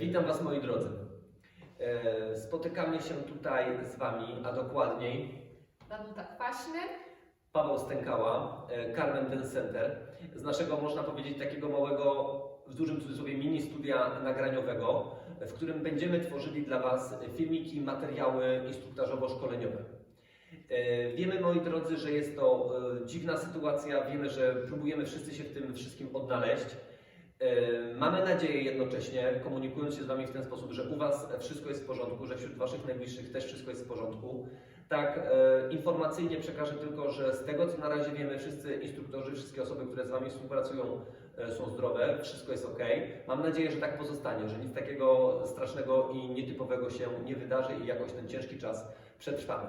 Witam Was moi drodzy. E, Spotykamy się tutaj z Wami, a dokładniej Danuta Kwaśny. Paweł Stękała, e, Carmen Dance Center, z naszego, można powiedzieć, takiego małego, w dużym cudzysłowie, mini studia nagraniowego, w którym będziemy tworzyli dla Was filmiki, materiały instruktażowo-szkoleniowe. E, Wiemy, moi drodzy, że jest to dziwna sytuacja, wiemy, że próbujemy wszyscy się w tym wszystkim odnaleźć. E, Mamy nadzieję jednocześnie, komunikując się z Wami w ten sposób, że u Was wszystko jest w porządku, że wśród Waszych najbliższych też wszystko jest w porządku. Tak, e, informacyjnie przekażę tylko, że z tego co na razie wiemy, wszyscy instruktorzy, wszystkie osoby, które z Wami współpracują, e, są zdrowe, wszystko jest ok. Mam nadzieję, że tak pozostanie, że nic takiego strasznego i nietypowego się nie wydarzy i jakoś ten ciężki czas przetrwamy.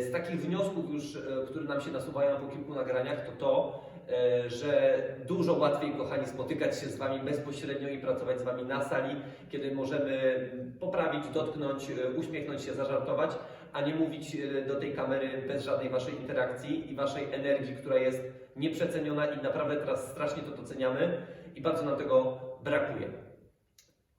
Z takich wniosków już, które nam się nasuwają po kilku nagraniach, to to, że dużo łatwiej, kochani, spotykać się z Wami bezpośrednio i pracować z Wami na sali, kiedy możemy poprawić, dotknąć, e, uśmiechnąć się, zażartować, a nie mówić e, do tej kamery bez żadnej Waszej interakcji i Waszej energii, która jest nieprzeceniona i naprawdę teraz strasznie to doceniamy i bardzo nam tego brakuje.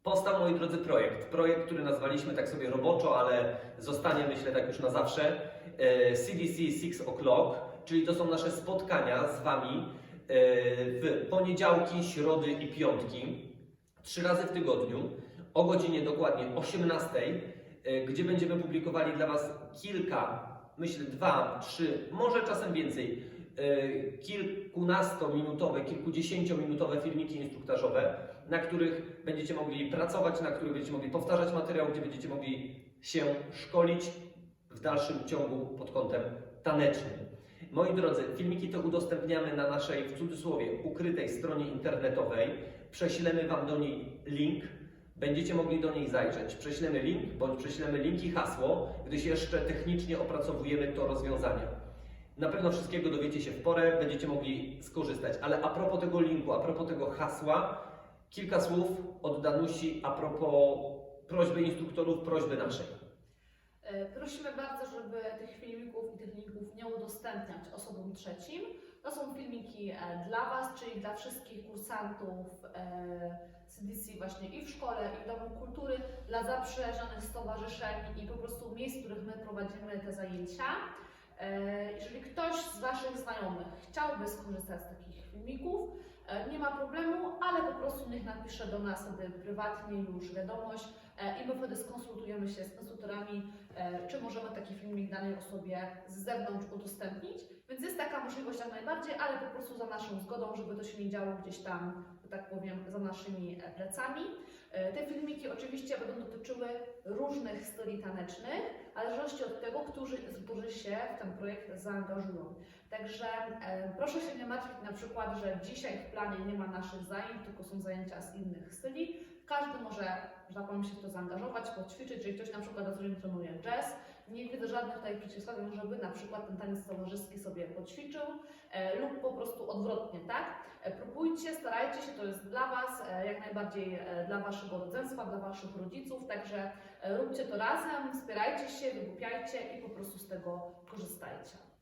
Powstał, moi drodzy, projekt. Projekt, który nazwaliśmy tak sobie roboczo, ale zostanie, myślę, tak już na zawsze. e, CDC 6 O'Clock, czyli to są nasze spotkania z Wami e, w poniedziałki, środy i piątki, trzy razy w tygodniu, o godzinie dokładnie 18, e, gdzie będziemy publikowali dla Was kilka, myślę, dwa, trzy, może czasem więcej, e, kilkunastominutowe, kilkudziesięciominutowe filmiki instruktażowe, na których będziecie mogli pracować, na których będziecie mogli powtarzać materiał, gdzie będziecie mogli się szkolić w dalszym ciągu pod kątem tanecznym. Moi drodzy, filmiki te udostępniamy na naszej, w cudzysłowie, ukrytej stronie internetowej. Prześlemy Wam do niej link. Będziecie mogli do niej zajrzeć. Prześlemy link, bądź prześlemy link i hasło, gdyż jeszcze technicznie opracowujemy to rozwiązanie. Na pewno wszystkiego dowiecie się w porę, będziecie mogli skorzystać. Ale a propos tego linku, a propos tego hasła, kilka słów od Danusi a propos prośby instruktorów, prośby naszej. E, Prosimy bardzo, żeby tych filmików i tych linków nie udostępniać osobom trzecim. To są filmiki e, dla Was, czyli dla wszystkich kursantów e, CDC właśnie i w szkole, i w Domu Kultury, dla zaprzyjaźnionych stowarzyszeń i po prostu miejsc, w których my prowadzimy te zajęcia. Jeżeli ktoś z Waszych znajomych chciałby skorzystać z takich filmików, nie ma problemu, ale po prostu niech napisze do nas wtedy prywatnie już wiadomość i my wtedy skonsultujemy się z instruktorami, e, czy możemy taki filmik danej osobie z zewnątrz udostępnić. Więc jest taka możliwość jak najbardziej, ale po prostu za naszą zgodą, żeby to się nie działo gdzieś tam, tak powiem, za naszymi e, plecami. E, Te filmiki oczywiście będą dotyczyły różnych styli tanecznych, w zależności od tego, którzy instruktorzy się w ten projekt zaangażują. Także e, proszę się nie martwić na przykład, że dzisiaj w planie nie ma naszych zajęć, tylko są zajęcia z innych styli. Każdy może, że tak powiem, się w to zaangażować, poćwiczyć, jeżeli ktoś na przykład na co dzień trenuje jazz, nie widzę żadnych tutaj przeciwwskazań, żeby na przykład ten taniec towarzyski sobie poćwiczył e, lub po prostu odwrotnie, tak? E, próbujcie, starajcie się, to jest dla Was, e, jak najbardziej e, dla Waszego rodzeństwa, dla Waszych rodziców, także e, róbcie to razem, wspierajcie się, wygłupiajcie i po prostu z tego korzystajcie.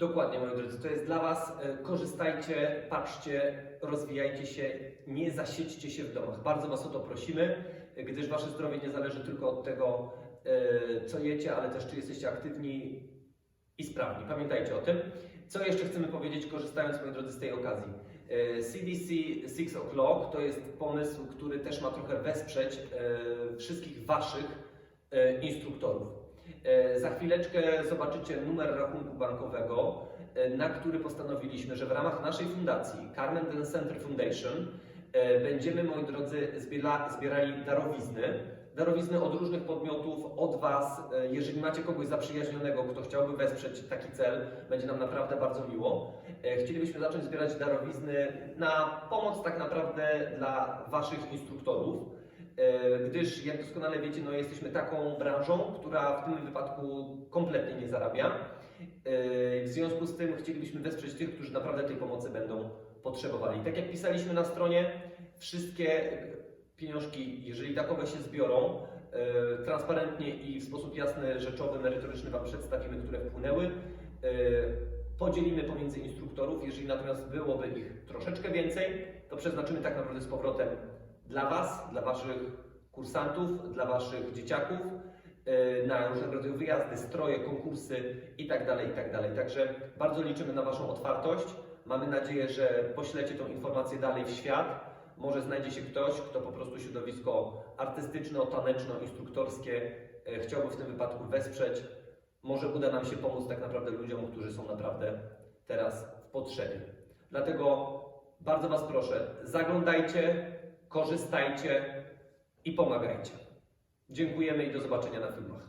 Dokładnie, moi drodzy, to jest dla Was. E, Korzystajcie, patrzcie, rozwijajcie się, nie zasiedźcie się w domach. Bardzo Was o to prosimy, e, gdyż Wasze zdrowie nie zależy tylko od tego, e, co jecie, ale też czy jesteście aktywni i sprawni. Pamiętajcie o tym. Co jeszcze chcemy powiedzieć, korzystając, moi drodzy, z tej okazji? E, CDC 6 O'Clock to jest pomysł, który też ma trochę wesprzeć e, wszystkich Waszych e, instruktorów. E, Za chwileczkę zobaczycie numer rachunku bankowego, e, na który postanowiliśmy, że w ramach naszej fundacji Carmen Dance Center Foundation e, będziemy, moi drodzy, zbiera, zbierali darowizny. Darowizny od różnych podmiotów, od Was. Jeżeli macie kogoś zaprzyjaźnionego, kto chciałby wesprzeć taki cel, będzie nam naprawdę bardzo miło. Chcielibyśmy zacząć zbierać darowizny na pomoc tak naprawdę dla Waszych instruktorów. E, gdyż jak doskonale wiecie, no jesteśmy taką branżą, która w tym wypadku kompletnie nie zarabia. E, W związku z tym chcielibyśmy wesprzeć tych, którzy naprawdę tej pomocy będą potrzebowali. Tak jak pisaliśmy na stronie, wszystkie pieniążki, jeżeli takowe się zbiorą, e, transparentnie i w sposób jasny, rzeczowy, merytoryczny Wam przedstawimy, które wpłynęły. Podzielimy pomiędzy instruktorów. Jeżeli natomiast byłoby ich troszeczkę więcej, to przeznaczymy tak naprawdę z powrotem dla Was, dla Waszych kursantów, dla Waszych dzieciaków e, na różnego rodzaju wyjazdy, stroje, konkursy itd., itd. Także bardzo liczymy na Waszą otwartość. Mamy nadzieję, że poślecie tą informację dalej w świat. Może znajdzie się ktoś, kto po prostu środowisko artystyczno-taneczno-instruktorskie e, chciałby w tym wypadku wesprzeć. Może uda nam się pomóc tak naprawdę ludziom, którzy są naprawdę teraz w potrzebie. Dlatego bardzo Was proszę, zaglądajcie, korzystajcie i pomagajcie. Dziękujemy i do zobaczenia na filmach.